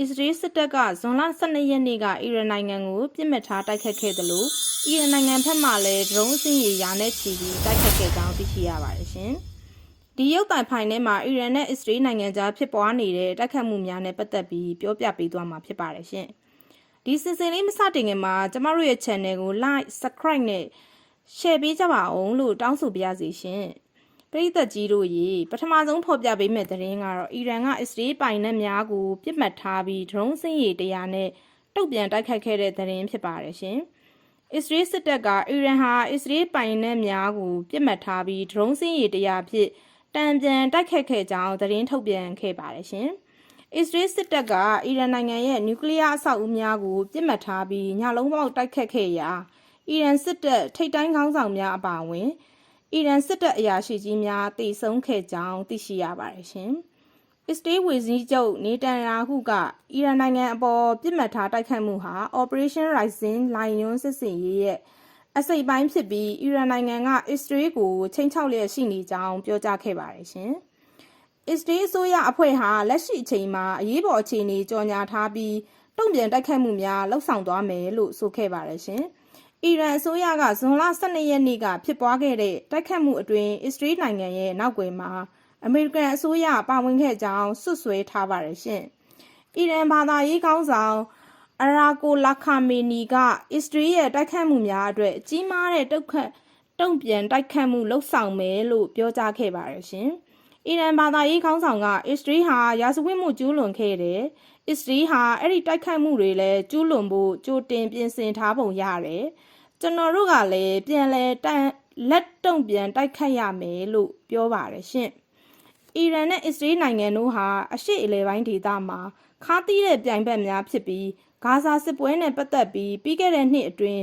အစ္စရေးစစ်တပ်ကဇွန်လ12ရက်နေ့ကအီရန်နိုင်ငံကိုပြစ်မှတ်ထားတိုက်ခတ်ခဲ့တယ်လို့အီရန်နိုင်ငံဘက်မှလည်းဒရုန်းအစင်းရေယာနဲ့ချီပြီးတိုက်ခတ်ခဲ့ကြောင်းသိရှိရပါတယ်ရှင်။ဒီရုပ်သံဖိုင်ထဲမှာအီရန်နဲ့အစ္စရေးနိုင်ငံကြားဖြစ်ပွားနေတဲ့တိုက်ခတ်မှုများနဲ့ပတ်သက်ပြီးပြောပြပေးသွားမှာဖြစ်ပါတယ်ရှင်။ဒီစင်စင်လေးမစတင်ခင်မှာကျမတို့ရဲ့ channel ကို like, subscribe နဲ့ share ပေးကြပါအောင်လို့တောင်းဆိုပါရစေရှင်။ ပရိသတ်ကြီးတို့ရေပထမဆုံးဖော်ပြပေးမယ့်သတင်းကတော့အီရန်ကအစ္စရေးပိုင်နက်များကိုပြစ်မှတ်ထားပြီးဒရုန်းစင်းရည်တရားနဲ့တုတ်ပြန်တိုက်ခိုက်ခဲ့တဲ့သတင်းဖြစ်ပါတယ်ရှင်။အစ္စရေးစစ်တပ်ကအီရန်ဟာအစ္စရေးပိုင်နက်များကိုပြစ်မှတ်ထားပြီးဒရုန်းစင်းရည်တရားဖြင့်တံပြန်တိုက်ခိုက်ခဲ့ကြောင်းသတင်းထုတ်ပြန်ခဲ့ပါတယ်ရှင်။အစ္စရေးစစ်တပ်ကအီရန်နိုင်ငံရဲ့နျူကလ িয়ার အဆောက်အဦများကိုပြစ်မှတ်ထားပြီးညလုံးပေါက်တိုက်ခတ်ခဲ့ရာအီရန်စစ်တပ်ထိပ်တိုင်းခေါင်းဆောင်များအပါအဝင် အီရန်စစ်တပ်အရာရှိကြီးများတည်ဆုံခဲ့ကြောင်းသိရှိရပါတယ်ရှင်။အစ္စရေးဝေစည်းချုပ်နေတန်ယာဟုကအီရန်နိုင်ငံအပေါ်ပြစ်မှတ်ထားတိုက်ခိုက်မှုဟာ Operation Rising Lion စစ်စင်ရေးရဲ့အစိပ်ပိုင်းဖြစ်ပြီးအီရန်နိုင်ငံကအစ္စရေးကိုချိန်ချောက်လျက်ရှိနေကြောင်းပြောကြားခဲ့ပါတယ်ရှင်။အစ္စရေးအစိုးရအဖွဲ့ဟာလက်ရှိအချိန်မှာအရေးပေါ်အခြေအနေကြော်ညာထားပြီးတုံ့ပြန်တိုက်ခိုက်မှုများလှုပ်ဆောင်သွားမယ်လို့ဆိုခဲ့ပါတယ်ရှင်။ အီရန်အစိုးရကဇွန်လ12ရက်နေ့ကဖြစ်ပွားခဲ့တဲ့တိုက်ခတ်မှုအတွင်းအစ္စရေးနိုင်ငံရဲ့နောက်ွယ်မှာအမေရိကန်အစိုးရပါဝင်ခဲ့ကြောင်းစွပ်စွဲထားပါတယ်ရှင်။အီရန်ဘာသာရေးခေါင်းဆောင်အရာကိုလာခါမေနီကအစ္စရေးရဲ့တိုက်ခတ်မှုများအတွက်ကြီးမားတဲ့တုတ်ခတ်တုံ့ပြန်တိုက်ခတ်မှုလှုပ်ဆောင်မယ်လို့ပြောကြားခဲ့ပါတယ်ရှင်။အီရန်ဘာသာရေးခေါင်းဆောင်ကအစ္စရေးဟာရာဇဝတ်မှုကျူးလွန်ခဲ့တယ်။အစ္စရေးဟာအဲ့ဒီတိုက်ခတ်မှုတွေလည်းကျူးလွန်ဖို့ကြိုတင်ပြင်ဆင်ထားပုံရတယ်။ ကျွန်တော်တို့ကလည်းပြန်လဲတန်လက်တုံပြန်တိုက်ခတ်ရမယ်လို့ပြောပါတယ်ရှင်။အီရန်နဲ့အစ္စရေးနိုင်ငံတို့ဟာအရှိအလဲပိုင်းဒေသမှာခါးသီးတဲ့ပြိုင်ဘက်များဖြစ်ပြီးဂါဇာစစ်ပွဲနဲ့ပတ်သက်ပြီးပြီးခဲ့တဲ့နှစ်အတွင်း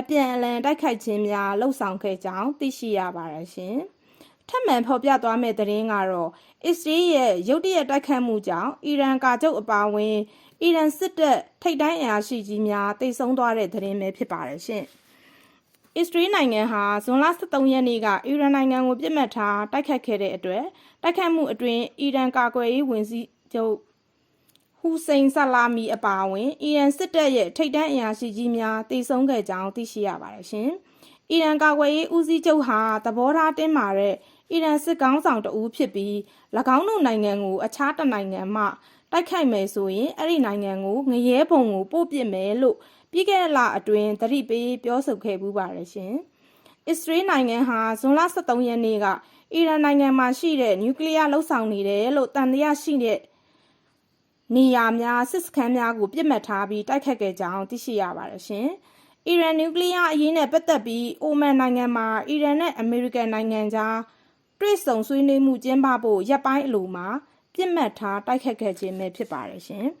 အပြန်အလှန်တိုက်ခိုက်ခြင်းများလှုပ်ဆောင်ခဲ့ကြောင်းသိရှိရပါတယ်ရှင်။ထပ်မံဖော်ပြသွားမယ့်သတင်းကတော့အစ္စရေးရဲ့ရုတ်တရက်တိုက်ခတ်မှုကြောင့်အီရန်ကာချုပ်အပါအဝင်အီရန်စစ်တပ်ထိပ်တိုင်းအရာရှိကြီးများတိတ်ဆုံးသွားတဲ့သတင်းပဲဖြစ်ပါတယ်ရှင်။ အစ္စရေးနိုင်ငံဟာဇွန်လ23ရက်နေ့ကအီရန်နိုင်ငံကိုပြစ်မှတ်ထားတိုက်ခတ်ခဲ့တဲ့အတွက်တိုက်ခတ်မှုအတွင်းအီရန်ကာကွယ်ရေးဝန်ကြီးချုပ်ဟူစိန်ဆလာမီအပါအဝင်အီရန်စစ်တပ်ရဲ့ထိပ်တန်းအရာရှိကြီးများတည်ဆုံခဲ့ကြောင်းသိရှိရပါတယ်ရှင်။အီရန်ကာကွယ်ရေးဦးစီးချုပ်ဟာသဘောထားတင်းမာတဲ့အီရန်စစ်ကောင်းဆောင်တဦးဖြစ်ပြီး၎င်းတို့နိုင်ငံကိုအခြားတစ်နိုင်ငံမှတိုက်ခိုက်မယ်ဆိုရင်အဲ့ဒီနိုင်ငံကိုငရဲဘုံကိုပို့ပစ်မယ်လို့ ပြီးခဲ့တဲ့လအတွင်းသတိပေးပြောဆိုခဲ့ပူးပါတယ်ရှင်။အစ္စရေးနိုင်ငံဟာဇွန်လ23ရက်နေ့ကအီရန်နိုင်ငံမှာရှိတဲ့နျူကလ িয়ার လှုပ်ဆောင်နေတယ်လို့တန်တရားရှိတဲ့နေရာများစစ်စခန်းများကိုပြစ်မှတ်ထားပြီးတိုက်ခတ်ခဲ့ကြောင်းသိရှိရပါတယ်ရှင်။အီရန်နျူကလ িয়ার အရေးနဲ့ပတ်သက်ပြီးအိုမန်နိုင်ငံမှာအီရန်နဲ့အမေရိကန်နိုင်ငံကြားတွေ့ဆုံဆွေးနွေးမှုကျင်းပဖို့ရပ်ပိုင်းအလိုမှာပြစ်မှတ်ထားတိုက်ခတ်ခဲ့ခြင်းပဲဖြစ်ပါတယ်ရှင်။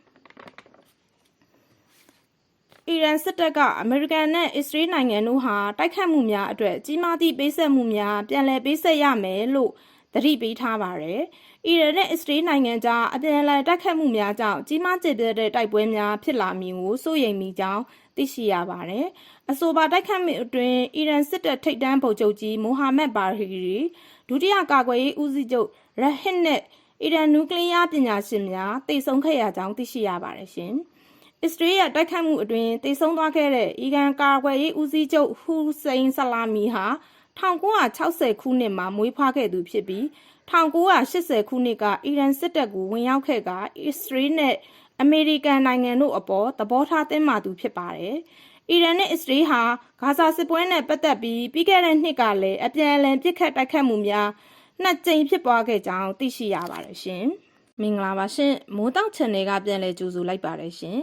အီရန်စစ်တပ်ကအမေရိကန်နဲ့အစ္စရေးနိုင်ငံတို့ဟာတိုက်ခတ်မှုများအတွက်ကြီးမားသည့်ပေးဆက်မှုများပြန်လည်ပေးဆက်ရမယ်လို့သတိပေးထားပါတယ်။အီရန်နဲ့အစ္စရေးနိုင်ငံကြားအပြန်အလှန်တိုက်ခတ်မှုများကြောင့်ကြီးမားကျယ်ပြန့်တဲ့တိုက်ပွဲများဖြစ်လာမည်ကိုစိုးရိမ်မိကြောင်းသိရှိရပါတယ်။အဆိုပါတိုက်ခတ်မှုအတွင်းအီရန်စစ်တပ်ထိပ်တန်းဗိုလ်ချုပ်ကြီးမိုဟာမက်ဘာဟီရီဒုတိယကာကွယ်ရေးဦးစီးချုပ်ရဟစ်နဲ့အီရန်နျူကလ িয়ার ပညာရှင်များတိတ်ဆုံးခဲ့ရကြောင်းသိရှိရပါတယ်ရှင်။ အစ္စရေးရဲ့တိုက်ခိုက်မှုအတွင်းတိတ်ဆုံးသွားခဲ့တဲ့အီဂန်ကာကွယ်ရေးဦးစီးချုပ်ဟူစိန်ဆလာမီဟာ1960ခုနှစ်မှာမွေးဖွားခဲ့သူဖြစ်ပြီး1980ခုနှစ်ကအီရန်စစ်တပ်ကိုဝင်ရောက်ခဲ့ကအစ္စရေးနဲ့အမေရိကန်နိုင်ငံတို့အပေါ်သဘောထားတင်းမာသူဖြစ်ပါတယ်။အီရန်နဲ့အစ္စရေးဟာဂါဇာစစ်ပွဲနဲ့ပတ်သက်ပြီးပြီးခဲ့တဲ့နှစ်ကလည်းအပြန်အလှန်ပစ်ခတ်တိုက်ခတ်မှုများနှစ်ကြိမ်ဖြစ်ပွားခဲ့ကြောင်းသိရှိရပါတယ်ရှင်။မင်္ဂလာပါရှင်မိုးတောက် channel ကပြန်လည်ကြိုဆိုလိုက်ပါတယ်ရှင်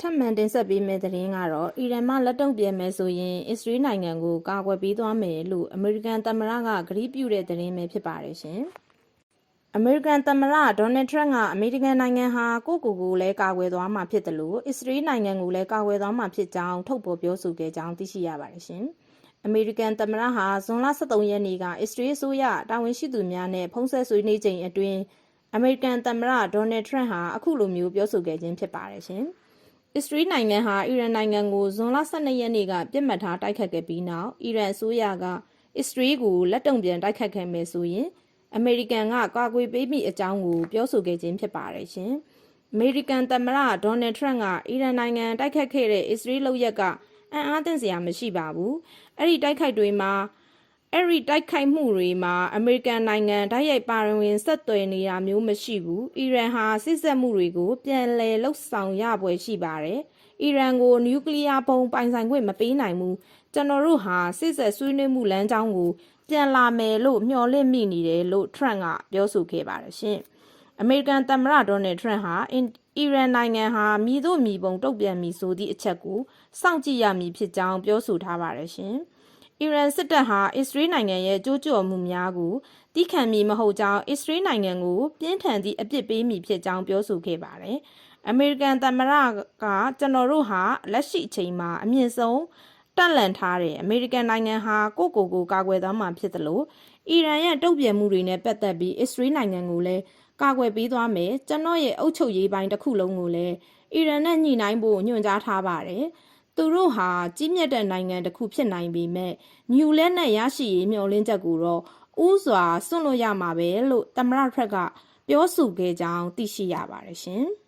ထပ်မံတင်ဆက်ပေးမယ့်သတင်းကတော့အီရန်မှလက်တုံ့ပြန်မယ်ဆိုရင်အစ္စရေးနိုင်ငံကိုကာကွယ်ပေးသွားမယ်လို့အမေရိကန်သမ္မတကကတိပြုတဲ့သတင်းပဲဖြစ်ပါတယ်ရှင်။အမေရိကန်သမ္မတဒေါ်နယ်ထရန့်ကအမေရိကန်နိုင်ငံဟာကိုယ့်ကိုယ်ကိုလည်းကာကွယ်သွားမှာဖြစ်တယ်လို့အစ္စရေးနိုင်ငံကိုလည်းကာကွယ်သွားမှာဖြစ်ကြောင်းထုတ်ဖော်ပြောဆိုခဲ့ကြောင်းသိရှိရပါတယ်ရှင်။အမေရိကန်သမ္မတဟာဇွန်လ23ရက်နေ့ကအစ္စရေးအစိုးရတာဝန်ရှိသူများနဲ့ဖုံးဆက်ဆွေးနွေးချိန်အတွင်းအမေရိကန်သမ္မတဒေါ်နယ်ထရန့်ဟာအခုလိုမျိုးပြောဆိုခဲ့ခြင်းဖြစ်ပါတယ်ရှင်။ အစ္စရေးနိုင်ငံဟာအီရန်နိုင်ငံကိုဇွန်လ12ရက်နေ့ကပြစ်မှတ်ထားတိုက်ခတ်ခဲ့ပြီးနောက်အီရန်အစိုးရကအစ္စရေးကိုလက်တုံပြန်တိုက်ခတ်ခဲ့မယ်ဆိုရင်အမေရိကန်ကကာကွယ်ပေးမိအကြောင်းကိုပြောဆိုခဲ့ခြင်းဖြစ်ပါတယ်ရှင်။အမေရိကန်သမ္မတဒေါ်နယ်ထရန့်ကအီရန်နိုင်ငံတိုက်ခတ်ခဲ့တဲ့အစ္စရေးလုပ်ရက်ကအံ့အားသင့်စရာမရှိပါဘူး။အဲ့ဒီတိုက်ခိုက်တွေမှာ အဲ့ဒီတိုက်ခိုက်မှုတွေမှာအမေရိကန်နိုင်ငံဓာတ်ရိုက်ပါဝင်ဆက်သွယ်နေတာမျိုးမရှိဘူး။အီရန်ဟာစစ်ဆက်မှုတွေကိုပြန်လည်လှုပ်ဆောင်ရပွဲရှိပါတယ်။အီရန်ကိုနျူကလ িয়ার ဘုံပိုင်ဆိုင်ခွင့်မပေးနိုင်ဘူး။ကျွန်တော်တို့ဟာစစ်ဆက်ဆွေးနွေးမှုလမ်းကြောင်းကိုပြန်လာမယ်လို့မျှော်လင့်မိနေတယ်လို့ထရန့်ကပြောဆိုခဲ့ပါတယ်ရှင်။အမေရိကန်သမ္မတဒေါ်နယ်ထရန့်ဟာအင်အီရန်နိုင်ငံဟာမြည်တို့မြည်ပုံတုတ်ပြန်မည်ဆိုသည့်အချက်ကိုစောင့်ကြည့်ရမည်ဖြစ်ကြောင်းပြောဆိုထားပါတယ်ရှင်။ အီရန်စစ်တပ်ဟာအစ္စရေးနိုင်ငံရဲ့ကြိုးကြော်မှုများကိုတီးခံမည်မဟုတ်ကြောင်းအစ္စရေးနိုင်ငံကိုပြင်းထန်သည့်အပြစ်ပေးမည်ဖြစ်ကြောင်းပြောဆိုခဲ့ပါတယ်။အမေရိကန်သမ္မတကကျွန်တော်တို့ဟာလက်ရှိအချိန်မှာအမြင့်ဆုံးတက်လန်ထားတဲ့အမေရိကန်နိုင်ငံဟာကိုယ့်ကိုယ်ကိုကာကွယ်သွားမှာဖြစ်တယ်လို့အီရန်ရဲ့တုံ့ပြန်မှုတွေနဲ့ပတ်သက်ပြီးအစ္စရေးနိုင်ငံကိုလည်းကာကွယ်ပေးသွားမယ်ကျွန်တော်ရဲ့အုပ်ချုပ်ရေးပိုင်းတစ်ခုလုံးကိုလည်းအီရန်နဲ့ညှိနှိုင်းဖို့ညွှန်ကြားထားပါတယ် သူတို့ဟာကြီးမြတ်တဲ့နိုင်ငံတစ်ခုဖြစ်နိုင်ပေမဲ့ညူလက်နဲ့ရရှိရေးမျှော်လင့်ချက်ကိုတော့ဥစွာစွန့်လို့ရမှာပဲလို့သမ္မတထရက်ကပြောဆိုခဲ့ကြောင်းသိရှိရပါတယ်ရှင်။